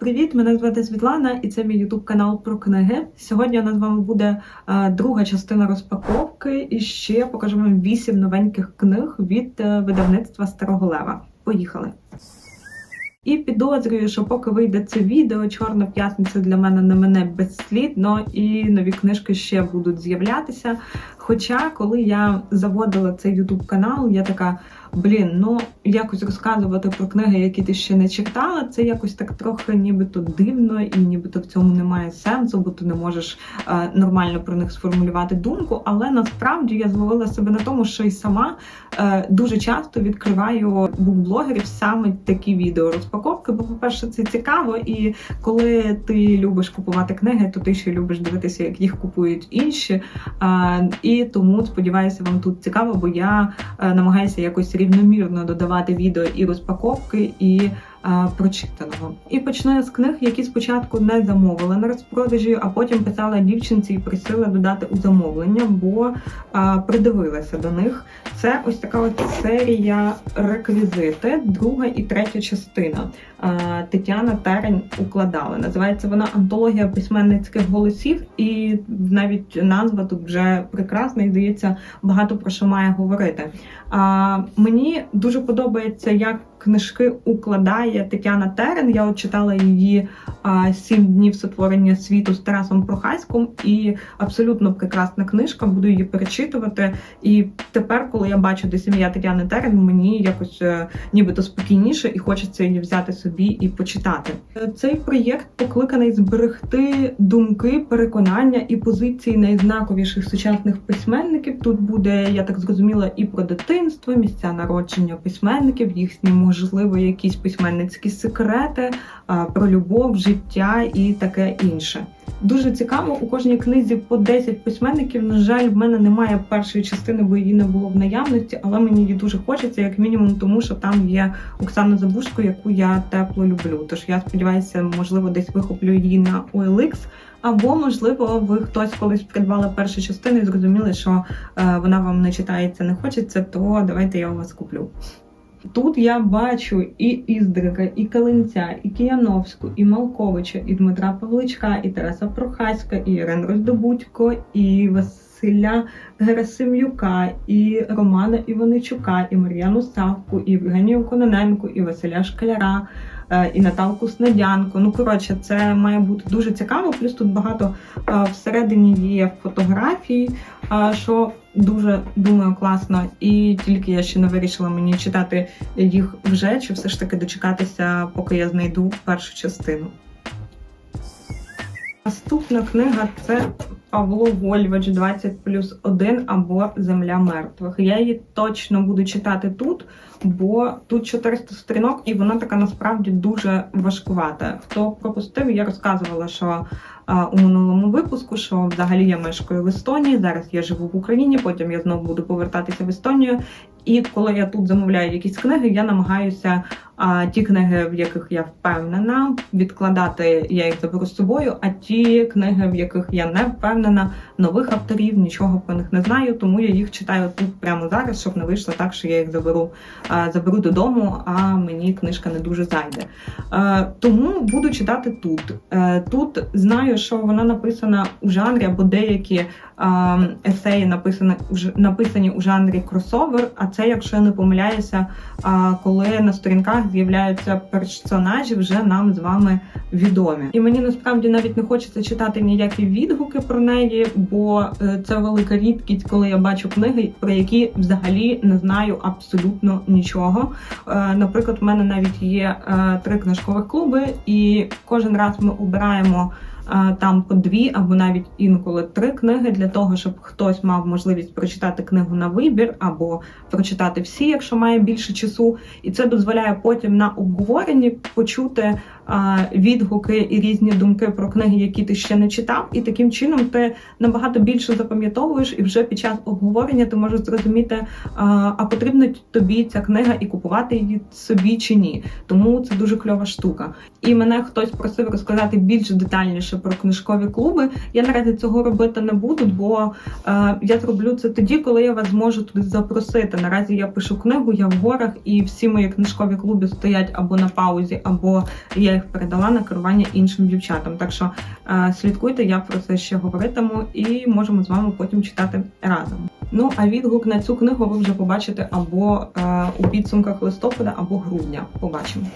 Привіт, мене звати Світлана, і це мій ютуб канал про книги. Сьогодні у нас з вами буде е, друга частина розпаковки, і ще покажу вам вісім новеньких книг від е, видавництва Старого Лева. Поїхали! І підозрюю, що поки вийде це відео, Чорна п'ятниця для мене не мене безслідно, і нові книжки ще будуть з'являтися. Хоча, коли я заводила цей ютуб канал, я така. Блін, ну якось розказувати про книги, які ти ще не читала, це якось так трохи нібито дивно, і нібито в цьому немає сенсу, бо ти не можеш е, нормально про них сформулювати думку. Але насправді я зловила себе на тому, що і сама е, дуже часто відкриваю букблогерів саме такі відео розпаковки. Бо, по-перше, це цікаво, і коли ти любиш купувати книги, то ти ще любиш дивитися, як їх купують інші. Е, і тому сподіваюся, вам тут цікаво, бо я е, намагаюся якось рівномірно додавати відео і розпаковки, і а, прочитаного. І почну я з книг, які спочатку не замовила на розпродажі, а потім писала дівчинці і просила додати у замовлення, бо а, придивилася до них. Це ось така от серія реквізити, друга і третя частина. Тетяна Терень укладала. Називається вона Антологія письменницьких голосів, і навіть назва тут вже прекрасна і здається багато про що має говорити. А, Мені дуже подобається, як книжки укладає Тетяна Терен. Я от читала її сім днів сотворення світу з Тарасом Прохаськом, і абсолютно прекрасна книжка. Буду її перечитувати. І тепер, коли я бачу, де сім'я Тетяни Терен, мені якось е, нібито спокійніше і хочеться її взяти собі і почитати. Е, Цей проєкт покликаний зберегти думки, переконання і позиції найзнаковіших сучасних письменників. Тут буде, я так зрозуміла, і про дитинство, місця народження письменників, їхні можливо якісь письменницькі секрети, про любов, життя і таке інше. Дуже цікаво, у кожній книзі по 10 письменників. На жаль, в мене немає першої частини, бо її не було в наявності, але мені її дуже хочеться, як мінімум, тому що там є Оксана Забушко, яку я тепло люблю. Тож я сподіваюся, можливо, десь вихоплю її на OLX, або можливо, ви хтось колись придбали першу частину і зрозуміли, що е, вона вам не читається, не хочеться, то давайте я у вас куплю. Тут я бачу і Іздрика, і Калинця, і Кияновську, і Малковича, і Дмитра Павличка, і Тараса Прохаська, і Ірен Роздобудько, і Василя Герасим'юка, і Романа Іваничука, і Мар'яну Савку, і Євгенію Кононенко, і Василя Шкляра, е, і Наталку Снедянку. Ну, коротше, це має бути дуже цікаво. Плюс тут багато е, всередині є фотографій, е, що дуже думаю класно. І тільки я ще не вирішила мені читати їх вже, чи все ж таки дочекатися, поки я знайду першу частину. Наступна книга це Павло Вольвач 20 плюс 1 або Земля мертвих. Я її точно буду читати тут, бо тут 400 сторінок, і вона така насправді дуже важкувата. Хто пропустив, я розказувала, що а, у минулому випуску, що взагалі я мешкаю в Естонії. Зараз я живу в Україні, потім я знову буду повертатися в Естонію. І коли я тут замовляю якісь книги, я намагаюся а, ті книги, в яких я впевнена, відкладати я їх заберу з собою. А ті книги, в яких я не впевнена, нових авторів, нічого про них не знаю, тому я їх читаю тут прямо зараз, щоб не вийшло так, що я їх заберу, заберу додому, а мені книжка не дуже зайде. Тому буду читати тут. Е, тут знаю, що вона написана у жанрі або деякі есеї написані, написані у жанрі кросовер. А це, якщо я не помиляюся, коли на сторінках з'являються персонажі, вже нам з вами відомі. І мені насправді навіть не хочеться читати ніякі відгуки про неї, бо е, це велика рідкість, коли я бачу книги, про які взагалі не знаю абсолютно нічого. Е, Наприклад, в мене навіть є е, три книжкових клуби, і кожен раз ми обираємо. Там по дві або навіть інколи три книги для того, щоб хтось мав можливість прочитати книгу на вибір або прочитати всі, якщо має більше часу. І це дозволяє потім на обговоренні почути відгуки і різні думки про книги, які ти ще не читав. І таким чином ти набагато більше запам'ятовуєш, і вже під час обговорення ти можеш зрозуміти, а потрібна тобі ця книга і купувати її собі чи ні. Тому це дуже кльова штука. І мене хтось просив розказати більш детальніше про книжкові клуби. Я наразі цього робити не буду, бо е, я зроблю це тоді, коли я вас зможу туди запросити. Наразі я пишу книгу, я в горах, і всі мої книжкові клуби стоять або на паузі, або я їх передала на керування іншим дівчатам. Так що е, слідкуйте, я про це ще говоритиму, і можемо з вами потім читати разом. Ну а відгук на цю книгу ви вже побачите або е, у підсумках листопада, або грудня. Побачимо.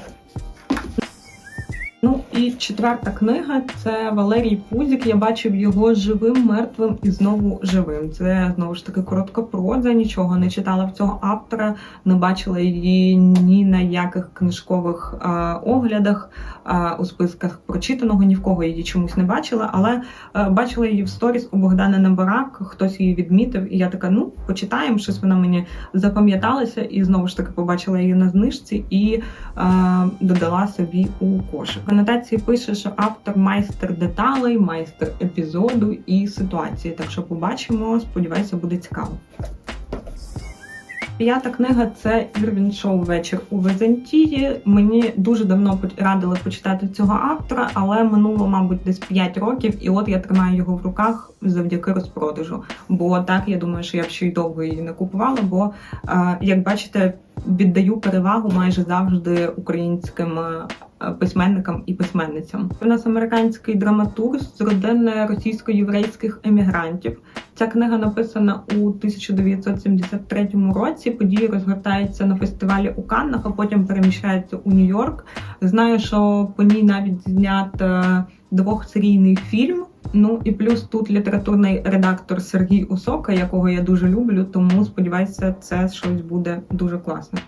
І четверта книга це Валерій Пузік. Я бачив його живим, мертвим і знову живим. Це знову ж таки коротка проза. Нічого не читала в цього автора, не бачила її ні на яких книжкових е, оглядах, е, у списках прочитаного. Ні в кого її чомусь не бачила, але е, бачила її в сторіс у Богдана Небарак. Хтось її відмітив, і я така: ну почитаємо. Щось вона мені запам'яталася, і знову ж таки побачила її на знижці і е, додала собі у кошик. В анотації пише, що автор майстер деталей, майстер епізоду і ситуації. Так що побачимо. Сподіваюся, буде цікаво. П'ята книга це Ірвін Шоу Вечір у Византії. Мені дуже давно радили почитати цього автора, але минуло, мабуть, десь 5 років, і от я тримаю його в руках завдяки розпродажу. Бо так я думаю, що я б ще й довго її не купувала. Бо, е, як бачите, віддаю перевагу майже завжди українським. е, Письменникам і письменницям у нас американський драматург з родини російсько-єврейських емігрантів. Ця книга написана у 1973 році. Події розгортаються на фестивалі у Каннах, а потім переміщаються у Нью-Йорк. Знаю, що по ній навіть знят е, двохсерійний фільм. Ну і плюс тут літературний редактор Сергій Усока, якого я дуже люблю. Тому сподіваюся, це щось буде дуже класне.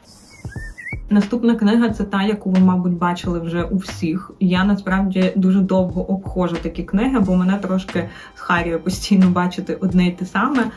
Наступна книга це та, яку ви, мабуть, бачили вже у всіх. Я насправді дуже довго обходжу такі книги, бо мене трошки схарює постійно бачити одне й те саме. Е,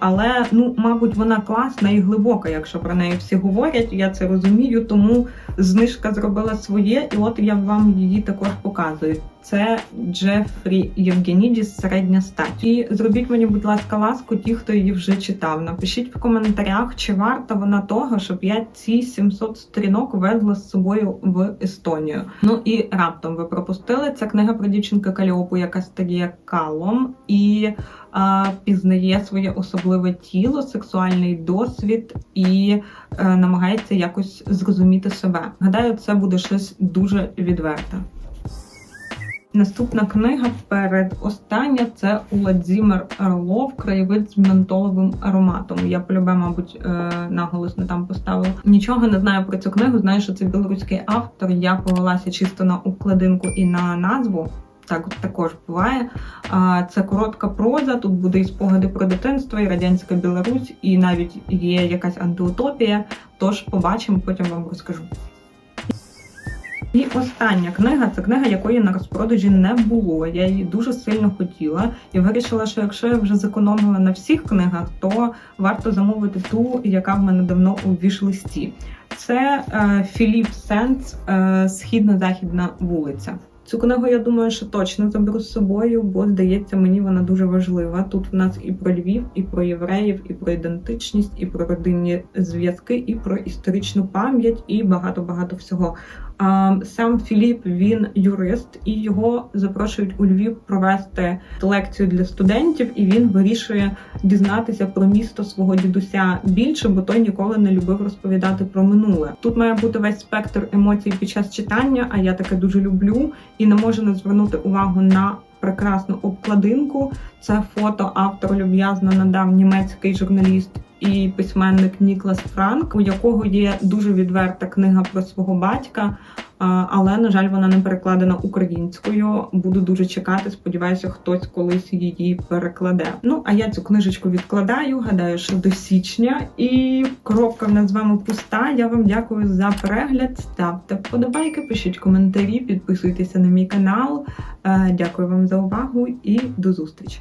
Але ну, мабуть, вона класна і глибока, якщо про неї всі говорять. Я це розумію, тому знижка зробила своє, і от я вам її також показую. Це Джефрі Євгенідіс середня стать. І зробіть мені, будь ласка, ласку, ті, хто її вже читав. Напишіть в коментарях, чи варта вона того, щоб я ці 700 сторінок везла з собою в Естонію. Ну і раптом ви пропустили. Це книга про дівчинку Каліопу, яка стає калом і а, пізнає своє особливе тіло, сексуальний досвід і е, намагається якось зрозуміти себе. Гадаю, це буде щось дуже відверте. Наступна книга передостання це Владзімир Орлов Краєвид з ментоловим ароматом. Я полюбе, мабуть, е, наголос не там поставила. Нічого не знаю про цю книгу. Знаю, що це білоруський автор. Я повелася чисто на обкладинку і на назву. Так також буває. Це коротка проза. Тут буде і спогади про дитинство, і радянська Білорусь, і навіть є якась антиутопія. Тож побачимо, потім вам розкажу. І остання книга це книга, якої на розпродажі не було. Я її дуже сильно хотіла і вирішила, що якщо я вже зекономила на всіх книгах, то варто замовити ту, яка в мене давно у віш-листі. Це Філіп е, Східно-західна вулиця. Цю книгу я думаю, що точно заберу з собою, бо здається, мені вона дуже важлива. Тут в нас і про Львів, і про євреїв, і про ідентичність, і про родинні зв'язки, і про історичну пам'ять, і багато багато всього. Сам Філіп він юрист, і його запрошують у Львів провести лекцію для студентів, і він вирішує дізнатися про місто свого дідуся більше, бо той ніколи не любив розповідати про минуле. Тут має бути весь спектр емоцій під час читання, а я таке дуже люблю і не можу не звернути увагу на прекрасну обкладинку. Це фото автор люб'язно надав німецький журналіст і письменник Ніклас Франк, у якого є дуже відверта книга про свого батька. Але на жаль, вона не перекладена українською. Буду дуже чекати. Сподіваюся, хтось колись її перекладе. Ну а я цю книжечку відкладаю. Гадаю, що до січня. І коробка в нас з вами пуста. Я вам дякую за перегляд. Ставте вподобайки, пишіть коментарі, підписуйтеся на мій канал. Е, Дякую вам за увагу і до зустрічі.